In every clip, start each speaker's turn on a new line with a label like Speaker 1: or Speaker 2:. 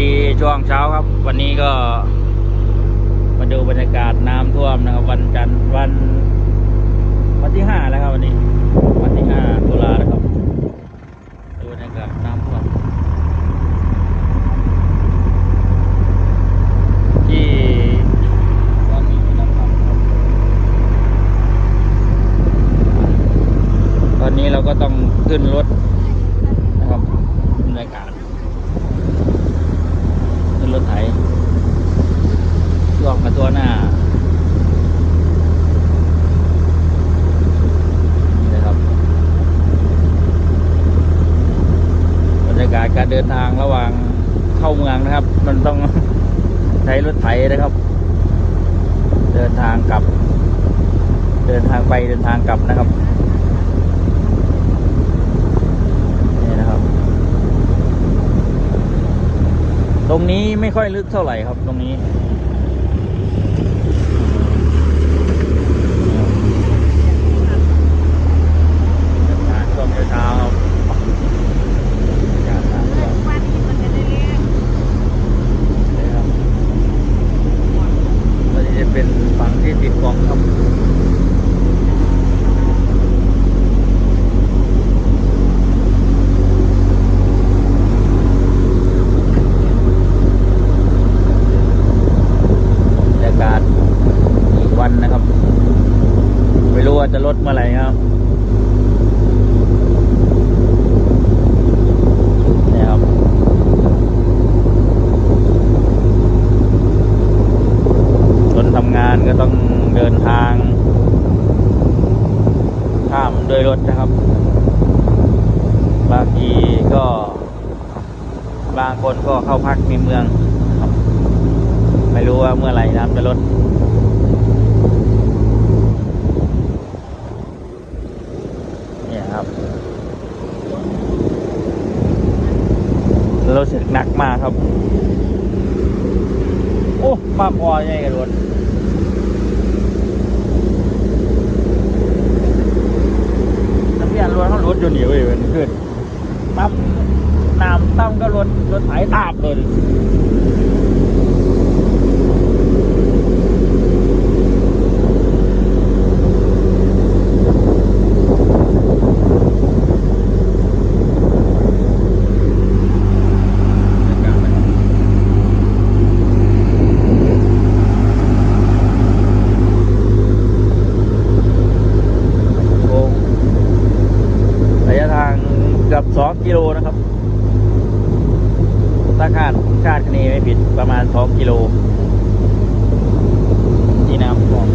Speaker 1: ดีช่วงเช้าครับ วันนี้ก็มาดูบรรยากาศน้ำท่วมนะครับ วันจันทร์วันวันที่ห้าแล้วครับวันนี้ วันที่ห้าตุลาแล้วครับดูบรรยากาศน้ำท่วมที่ตอนนี้นะครับตอนนี้เราก็ต้องขึ้นรถนะครับบรรยากาศ ขึ้นรถไถลอกมาตัวหน้า นี่นะครับบรรยากาศการเดินทางระหว่างเข้าเมืองนะครับ มันต้องใช้รถไถนะครับ เดินทางกลับ เดินทางไปเดินทางกลับนะครับนี่นะครับ ตรงนี้ไม่ค่อยลึกเท่าไหร่ครับตรงนี้ ช่วงเช้าๆครับบรรยากาศน้ำท่วมนี่ครับตัวนี้จะเป็นฝั่งที่ติดกองครับ บรรยากาศอีกวันนะครับ ไม่รู้ ว่าจะลดเมื่อไหร่ครับนะครับคนทำงานก็ต้องเดินทางข้ามด้วยรถนะครับ บางทีก็ บางคนก็เข้าพักในเมืองครับ ไม่รู้ว่าเมื่อไหร่น้ำจะลด เนี่ยครับ รู้สึกหนักมากครับ โอ้มาพอใหญ่กันรถน้ำเบียนรถเขารถอยู่นี่เว้ยมันขึ้นตั้มน้ำตั้มก็รถรถไถตามเลย โอ้ระยะทางเกิโลนะครับ ถ้าคาดคาดคะเนไม่ผิดประมาณสองกิโล ที่น้ำท่วม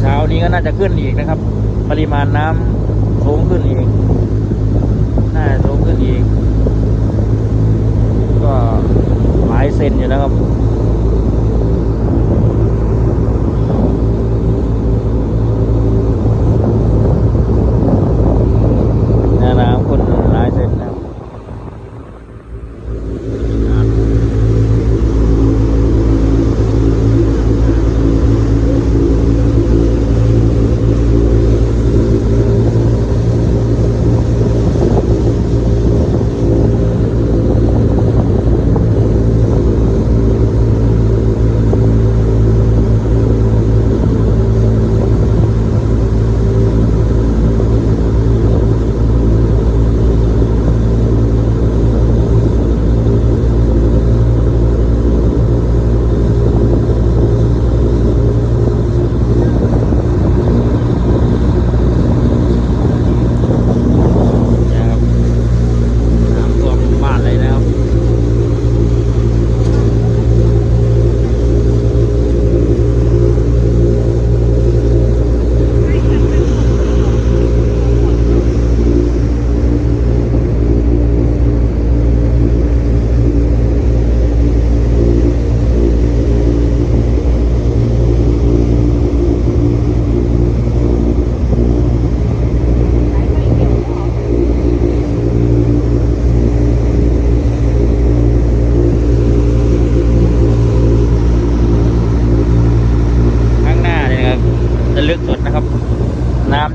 Speaker 1: เช้า็น่าจะขึ้นอีกนะครับ ปริมาณน้ำสูงขึ้นอีก น่าจะสูงขึ้นอีก ก็หลายเซนอยู่นะครับ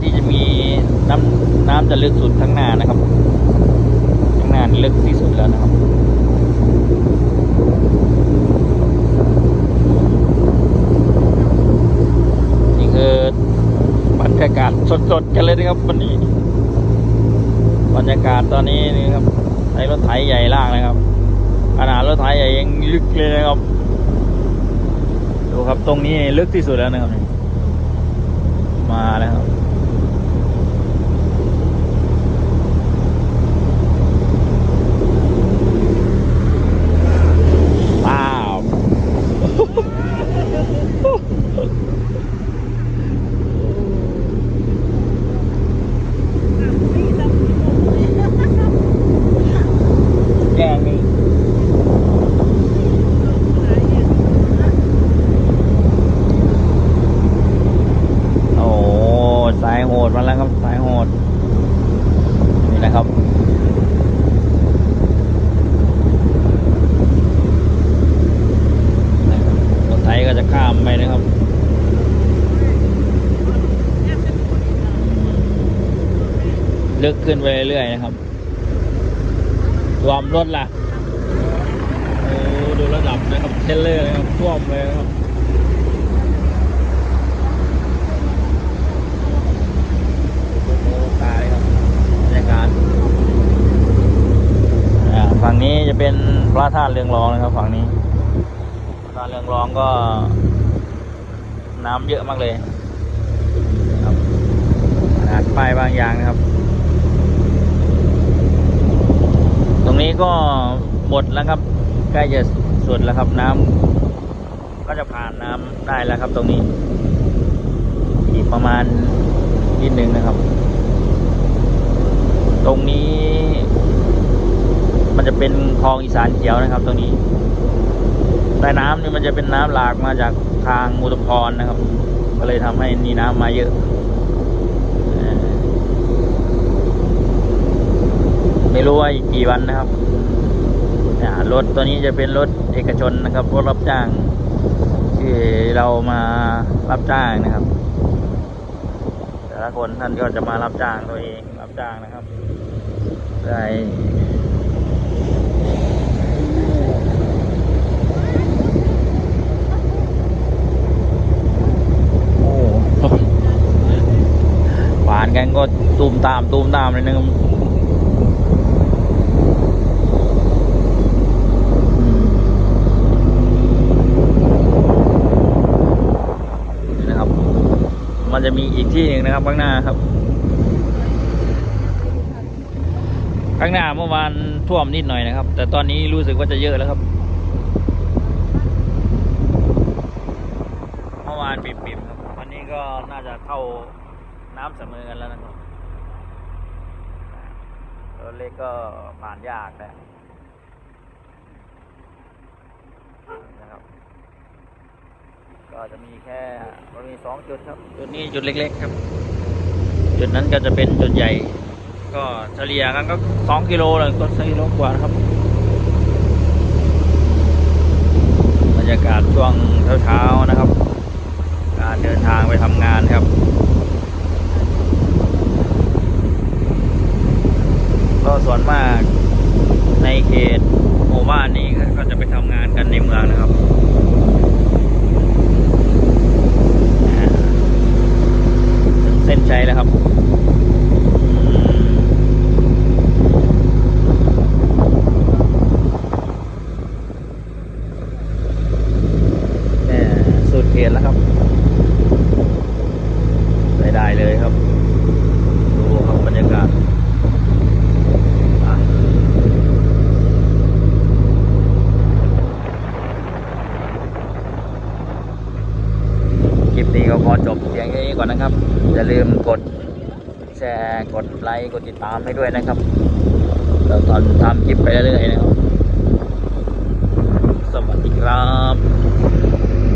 Speaker 1: ที่จะมีน้ำน้ำจะลึกสุดข้างหน้านะครับ ข้างหน้าลึกที่สุดแล้วนะครับนี่คือบรรยากาศสดๆกันเลยนะครับวันนี้ บรรยากาศตอนนี้นี่ครับใช้รถไถใหญ่ล่างนะครับขนาดรถไถใหญ่ยังลึกเลยนะครับดูครับตรงนี้ลึกที่สุดแล้วนะครับมาแล้วครับ ลึกขึ้นไปเรื่อยๆนะครับรวมรถล่ะโอ้ดูระดับนะครับเทรลเลอร์นะครับท่วมเลยนะครับโอ้โหตายครับบรรยากาศอ่าฝั่งนี้จะเป็นพระธาตุเรืองรองนะครับ ฝั่งนี้พระธาตุเรืองรองก็ น้ำเยอะมากเลย ครับขนาดป้ายบางอย่างนะครับ ตรงนี้ก็หมดแล้วครับ ใกล้จะสุดแล้วครับน้ำก็จะผ่านน้ำได้แล้วครับตรงนี้ อีกประมาณนิดนึงนะครับ ตรงนี้ มันจะเป็นคลองอีสานเขียวนะครับ ตรงนี้ใต้น้ำนี่มันจะเป็นน้ำหลากมาจากทางมุตพรนะครับ ก็เลยทำให้นี่น้ำมาเยอะเอ่อ ไม่รู้ว่าอีกกี่วันนะครับรถตัวนี้จะเป็นรถเอกชนนะครับรถรับจ้าง ที่เรามารับจ้างนะครับ แต่ละคนท่านก็จะมารับจ้างตัวเองรับจ้างนะครับได้หวานกันก็ตูมตามตูมตามเลยนะครับอืมนี่นะครับ มันจะมีอีกที่หนึ่งนะครับข้างหน้าครับ ข้างหน้าเมื่อวานท่วมนิดหน่อยนะครับ แต่ตอนนี้รู้สึกว่าจะเยอะแล้วครับ เมื่อวานปิ่มๆครับวันนี้ก็น่าจะเข้าน้ำเสมอกันแล้วนะครับรถเล็กก็ผ่านยากนะครับ ก็จะมีแค่เรามีสองจุดครับ จุดนี้จุดเล็ก ๆ ครับ จุดนั้นก็จะเป็นจุดใหญ่ ก็เฉลี่ยกันก็สองกิโลเลยก็สองกิโลกว่านะครับ บรรยากาศช่วงเช้าๆนะครับ การเดินทางไปทำงานครับ ขอจบเพียงแค่นี้ก่อนนะครับ อย่าลืมกดแชร์กดไลค์กดติดตามให้ด้วยนะครับเราตอนทำคลิปไปเรื่อยๆนะครับ สวัสดีครับ